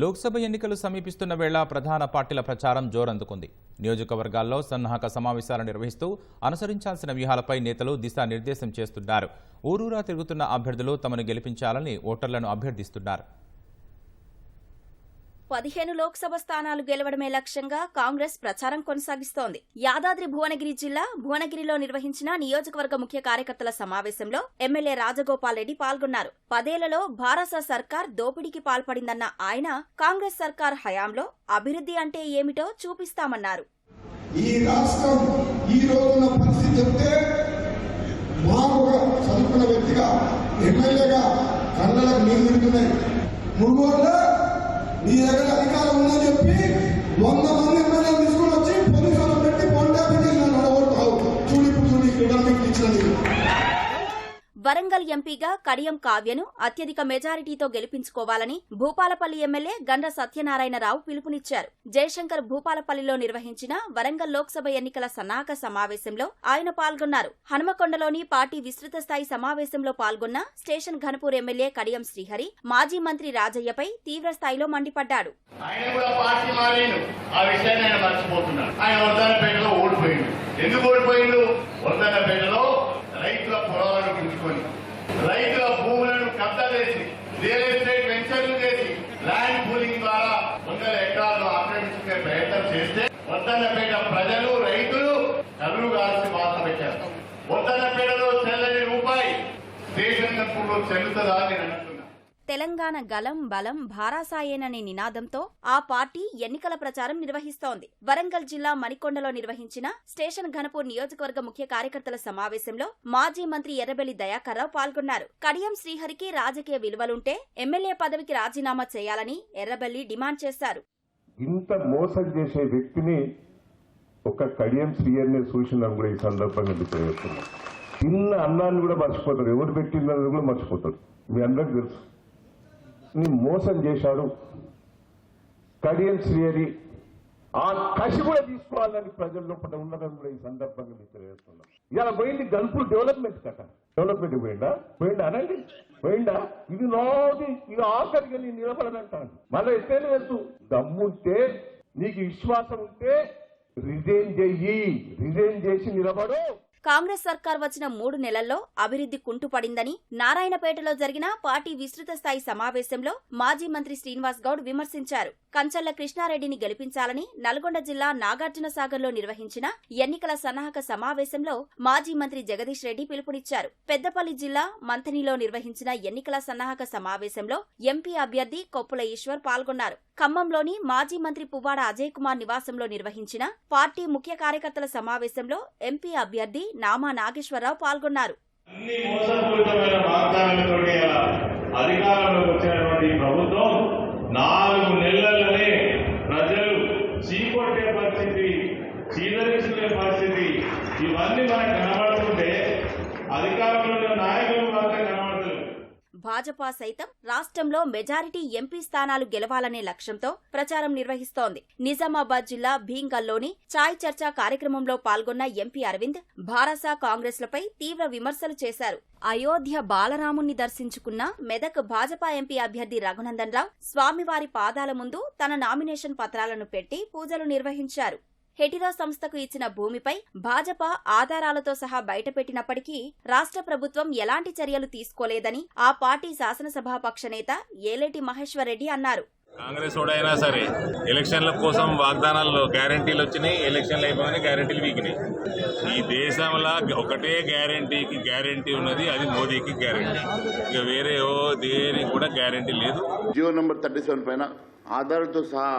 లోక్సభ ఎన్నికలు సమీపిస్తున్న వేళ ప్రధాన పార్టీల ప్రచారం జోరందుకుంది. నియోజకవర్గాల్లో సన్నాహక సమావేశాలు నిర్వహిస్తూ అనుసరించాల్సిన వ్యూహాలపై నేతలు దిశానిర్దేశం చేస్తున్నారు. ఊరూరా తిరుగుతున్న అభ్యర్థులు తమను గెలిపించాలని ఓటర్లను అభ్యర్థిస్తున్నారు. పదిహేను లోక్సభ స్థానాలు గెలవడమే లక్ష్యంగా కాంగ్రెస్ ప్రచారం కొనసాగిస్తోంది. యాదాద్రి భువనగిరి జిల్లా భువనగిరిలో నిర్వహించిన నియోజకవర్గ ముఖ్య కార్యకర్తల సమావేశంలో ఎమ్మెల్యే రాజగోపాల్ రెడ్డి పాల్గొన్నారు. పదేళ్ళలో భారత సర్కార్ దోపిడీకి పాల్పడిందన్న ఆయన కాంగ్రెస్ సర్కార్ హయాంలో అభివృద్ధి అంటే ఏమిటో చూపిస్తామన్నారు. ఈ రాష్ట్రం ఈ రోజున పరిస్థితి చెప్తే మాకు ఒక చదువుకున్న వ్యక్తిగా ఎమ్మెల్యేగా కళ్ళలకు నీళ్ళు తిరుగుతున్నాయి మునుగోడులో నీ దగ్గర అధికారం ఉందని చెప్పి వంద మంది వరంగల్ ఎంపీగా కడియం కావ్యను అత్యధిక మెజారిటీతో గెలిపించుకోవాలని భూపాలపల్లి ఎమ్మెల్యే గండ్ర సత్యనారాయణరావు పిలుపునిచ్చారు. జయశంకర్ భూపాలపల్లిలో నిర్వహించిన వరంగల్ లోక్సభ ఎన్నికల సన్నాహక సమావేశంలో ఆయన పాల్గొన్నారు. హనుమకొండలోని పార్టీ విస్తృత స్థాయి సమావేశంలో పాల్గొన్న స్టేషన్ ఘనపూర్ ఎమ్మెల్యే కడియం శ్రీహరి మాజీ మంత్రి రాజయ్యపై తీవ్ర స్థాయిలో మండిపడ్డాడు. ఆయన కూడా తీసుకొని రైతుల భూములను కబ్జా చేసి రియల్ ఎస్టేట్ వెంచర్లు చేసి ల్యాండ్ పూలింగ్ ద్వారా వందల ఎకరాలు ఆక్రమించుకునే ప్రయత్నం చేస్తే వద్దన్నపేట ప్రజలు రైతులు కళ్ళు కాల్సి బాధ పెట్టారు. వద్దన్నపేటలో చెల్లని రూపాయి స్టేషన్ కప్పులో చెల్లుతుందా అని నేను అంటున్నా తెలంగాణ గలం బలం భారాసాయేననే నినాదంతో ఆ పార్టీ ఎన్నికల ప్రచారం నిర్వహిస్తోంది. వరంగల్ జిల్లా మణికొండలో నిర్వహించిన స్టేషన్ ఘనపూర్ నియోజకవర్గ ముఖ్య కార్యకర్తల సమావేశంలో మాజీ మంత్రి ఎర్రబెల్లి దయాకర్రావు పాల్గొన్నారు. కడియం శ్రీహరికి రాజకీయ విలువలుంటే ఎమ్మెల్యే పదవికి రాజీనామా చేయాలని ఎర్రబెల్లి డిమాండ్ చేశారు. ఇంత మోసం చేసే వ్యక్తిని ఒక కడియం శ్రీహరిని చూసినాం కూడా ఈ సందర్భంగా తెలియజేస్తున్నాం తిన్న అన్నాన్ని కూడా మర్చిపోతారు. ఎవరు పెట్టిందని కూడా మర్చిపోతారు. మీ అందరికి తెలుసు. ని మోసం చేశాడు. కడియం శ్రీహరి ఆ కసి కూడా తీసుకోవాలని ప్రజల లోపల ఉన్నదని కూడా ఈ సందర్భంగా మీకు తెలియజేస్తున్నాం. ఇలా పోయింది గల్ఫ్ డెవలప్మెంట్ కట డెవలప్మెంట్ పోయిందా? పోయిందా అనండి? పోయిందా? ఇది నాది ఇది ఆఖరిగా నేను నిలబడదంటాను మళ్ళీ ఎత్తేనే వెళ్తూ దమ్ముంటే నీకు విశ్వాసం ఉంటే రిజైన్ చెయ్యి. రిజైన్ చేసి నిలబడు. కాంగ్రెస్ సర్కార్ వచ్చిన మూడు నెలల్లో అభివృద్ధి కుంటుపడిందని నారాయణపేటలో జరిగిన పార్టీ విస్తృత స్థాయి సమావేశంలో మాజీ మంత్రి శ్రీనివాస్ గౌడ్ విమర్శించారు. కంచర్ల కృష్ణారెడ్డిని గెలిపించాలని నల్గొండ జిల్లా నాగార్జున సాగర్లో నిర్వహించిన ఎన్నికల సన్నాహక సమావేశంలో మాజీ మంత్రి జగదీష్ రెడ్డి పిలుపునిచ్చారు. పెద్దపల్లి జిల్లా మంథనిలో నిర్వహించిన ఎన్నికల సన్నాహక సమావేశంలో ఎంపీ అభ్యర్థి కొప్పుల ఈశ్వర్ పాల్గొన్నారు. ఖమ్మంలోని మాజీ మంత్రి పువ్వాడ అజయ్ కుమార్ నివాసంలో నిర్వహించిన పార్టీ ముఖ్య కార్యకర్తల సమావేశంలో ఎంపీ అభ్యర్థి నామా నాగేశ్వరరావు పాల్గొన్నారు. అధికారంలోకి వచ్చినటువంటి ప్రభుత్వం నాలుగు నెలలనే ప్రజలు చీకొట్టే పరిస్థితి చీదరించుకునే పరిస్థితి ఇవన్నీ మనకు భాజపా సైతం రాష్ట్రంలో మెజారిటీ ఎంపీ స్థానాలు గెలవాలనే లక్ష్యంతో ప్రచారం నిర్వహిస్తోంది. నిజామాబాద్ జిల్లా భీంగల్లోని చాయ్ చర్చా కార్యక్రమంలో పాల్గొన్న ఎంపీ అరవింద్ భారసా కాంగ్రెస్లపై తీవ్ర విమర్శలు చేశారు. అయోధ్య బాలరాముణ్ణి దర్శించుకున్న మెదక్ భాజపా ఎంపీ అభ్యర్థి రఘునందన్ రావు స్వామివారి పాదాల ముందు తన నామినేషన్ పత్రాలను పెట్టి పూజలు నిర్వహించారు. హెటిరో సంస్థకు ఇచ్చిన భూమిపై భాజపా ఆధారాలతో సహా బయటపెట్టినప్పటికీ రాష్ట్ర ప్రభుత్వం ఎలాంటి చర్యలు తీసుకోలేదని ఆ పార్టీ శాసనసభాపక్ష నేత ఏలేటి మహేశ్వర్ రెడ్డి అన్నారు. కాంగ్రెస్ ఓడైనా సరే ఎలక్షన్ల కోసం వాగ్దానాలు గ్యారంటీలు వచ్చినాయి. ఎలక్షన్లు అయిపోగానే గ్యారంటీలు వీకినాయి. ఈ దేశంలో ఒకటే గ్యారంటీకి గ్యారంటీ ఉన్నది. అది మోదీకి గ్యారంటీ. ఇక వేరే ఓ దేనికి కూడా గ్యారంటీ లేదు. జియో నంబర్ థర్టీ సెవెన్ పైన ఆధార్తో సహా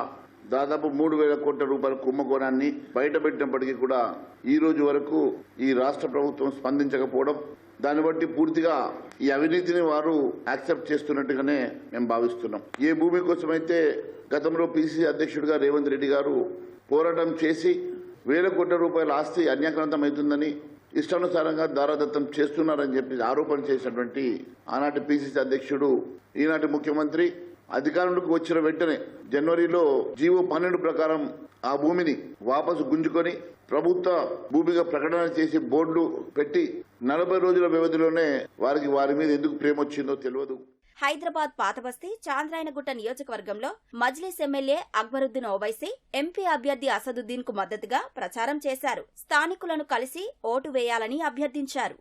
దాదాపు మూడు వేల కోట్ల రూపాయల కుంభకోణాన్ని బయటపెట్టినప్పటికీ కూడా ఈ రోజు వరకు ఈ రాష్ట్ర ప్రభుత్వం స్పందించకపోవడం దాన్ని బట్టి పూర్తిగా ఈ అవినీతిని వారు యాక్సెప్ట్ చేస్తున్నట్టుగానే మేము భావిస్తున్నాం. ఏ భూమి కోసమైతే గతంలో పీసీసీ అధ్యక్షుడిగా రేవంత్ రెడ్డి గారు పోరాటం చేసి వేల కోట్ల రూపాయల ఆస్తి అన్యాక్రాంతమవుతుందని ఇష్టానుసారంగా దారాదత్తం చేస్తున్నారని చెప్పి ఆరోపణ చేసినటువంటి ఆనాటి పీసీసీ అధ్యక్షుడు ఈనాటి ముఖ్యమంత్రి అధికారంలోకి వచ్చిన వెంటనే జనవరిలో జీవో పన్నెండు ప్రకారం ఆ భూమిని వాపసు గుంజుకొని ప్రభుత్వ భూమిగా ప్రకటన చేసి బోర్డు పెట్టి నలభై రోజుల వ్యవధిలోనే వారికి వారి మీద ఎందుకు ప్రేమ వచ్చిందో తెలియదు. హైదరాబాద్ పాతబస్తీ చాంద్రాయనగుట్ట నియోజకవర్గంలో మజ్లిస్ ఎమ్మెల్యే అక్బరుద్దీన్ ఓవైసీ ఎంపీ అభ్యర్థి అసదుద్దీన్కు మద్దతుగా ప్రచారం చేశారు. స్థానికులను కలిసి ఓటు వేయాలని అభ్యర్థించారు.